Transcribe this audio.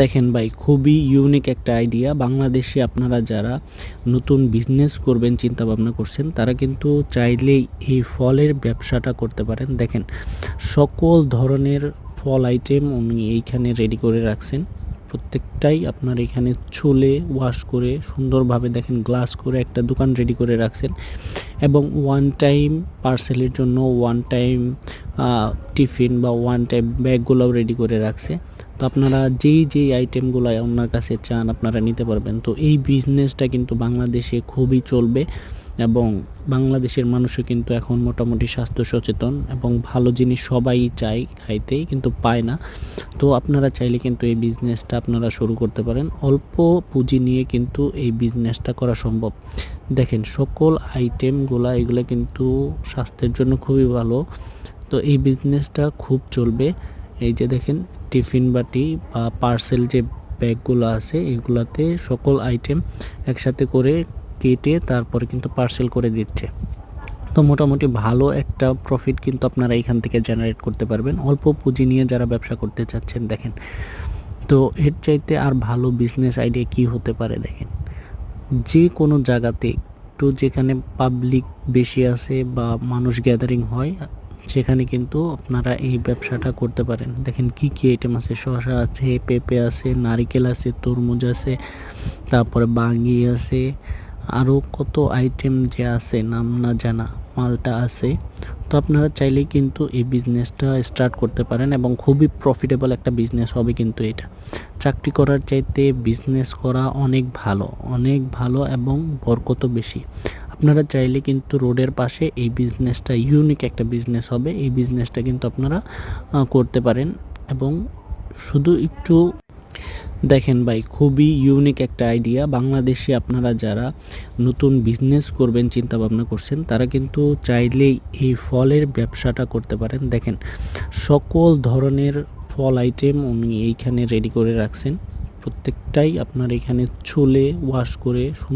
দেখেন ভাই, খুবই ইউনিক একটা আইডিয়া বাংলাদেশে আপনারা যারা নতুন বিজনেস করবেন চিন্তা ভাবনা করছেন, তারা কিন্তু চাইলেই এই ফলের ব্যবসাটা করতে পারেন। দেখেন, সকল ধরনের ফল আইটেম উনি এইখানে রেডি করে রাখছেন। প্রত্যেকটাই আপনার এখানে ছুলে ওয়াশ করে, সুন্দরভাবে দেখেন গ্লাস করে একটা দোকান রেডি করে রাখছেন এবং ওয়ান টাইম পার্সেলের জন্য ওয়ান টাইম টিফিন বা ওয়ান টাইম ব্যাগগুলোও রেডি করে রাখছে। তো আপনারা যেই যেই আইটেমগুলো ওনার কাছে চান আপনারা নিতে পারবেন। তো এই বিজনেসটা কিন্তু বাংলাদেশে খুবই চলবে এবং বাংলাদেশের মানুষও কিন্তু এখন মোটামুটি স্বাস্থ্য সচেতন এবং ভালো জিনিস সবাই চায় খাইতে কিন্তু পায় না। তো আপনারা চাইলে কিন্তু এই বিজনেসটা আপনারা শুরু করতে পারেন। অল্প পুঁজি নিয়ে কিন্তু এই বিজনেসটা করা সম্ভব। দেখেন, সকল আইটেমগুলা এগুলো কিন্তু স্বাস্থ্যের জন্য খুবই ভালো। তো এই বিজনেসটা খুব চলবে। এই যে দেখেন, টিফিন বাটি বা পার্সেল যে ব্যাগগুলো আছে, এগুলাতে সকল আইটেম একসাথে করে কেটে তারপরে কিন্তু পার্সেল করে দিচ্ছে। তো মোটামুটি ভালো একটা প্রফিট কিন্তু আপনারা এখান থেকে জেনারেট করতে পারবেন। অল্প পুঁজি নিয়ে যারা ব্যবসা করতে চাচ্ছেন, দেখেন। তো এর চাইতে আর ভালো বিজনেস আইডিয়া কি হতে পারে, দেখেন। যে কোনো জায়গাতে, একটু যেখানে পাবলিক বেশি আছে বা মানুষ গ্যাদারিং হয় সেখানে কিন্তু আপনারা এই ব্যবসাটা করতে পারেন। দেখেন কি কি আইটেম আছে? শসা আছে, পেঁপে আছে, নারিকেল আছে, তরমুজ আছে, তারপরে বাঙ্গি আছে আরও কত আইটেম যে আছে, নাম না জানা, মালটা আছে। তো আপনারা চাইলেই কিন্তু এই বিজনেসটা স্টার্ট করতে পারেন এবং খুবই প্রফিটেবল একটা বিজনেস হবে কিন্তু এটা। চাকরি করার চাইতে বিজনেস করা অনেক ভালো অনেক ভালো এবং বরকত বেশি। আপনারা চাইলে কিন্তু রোডের পাশে এই বিজনেসটা ইউনিক একটা বিজনেস হবে। এই বিজনেসটা কিন্তু আপনারা করতে পারেন এবং শুধু একটু দেখেন ভাই, খুবই ইউনিক একটা আইডিয়া বাংলাদেশে আপনারা যারা নতুন বিজনেস করবেন চিন্তা ভাবনা করছেন, তারা কিন্তু চাইলেই এই ফলের ব্যবসাটা করতে পারেন। দেখেন, সকল ধরনের ফল আইটেম উনি এইখানে রেডি করে রাখছেন। প্রত্যেকটাই আপনার এখানে ছুলে ওয়াশ করে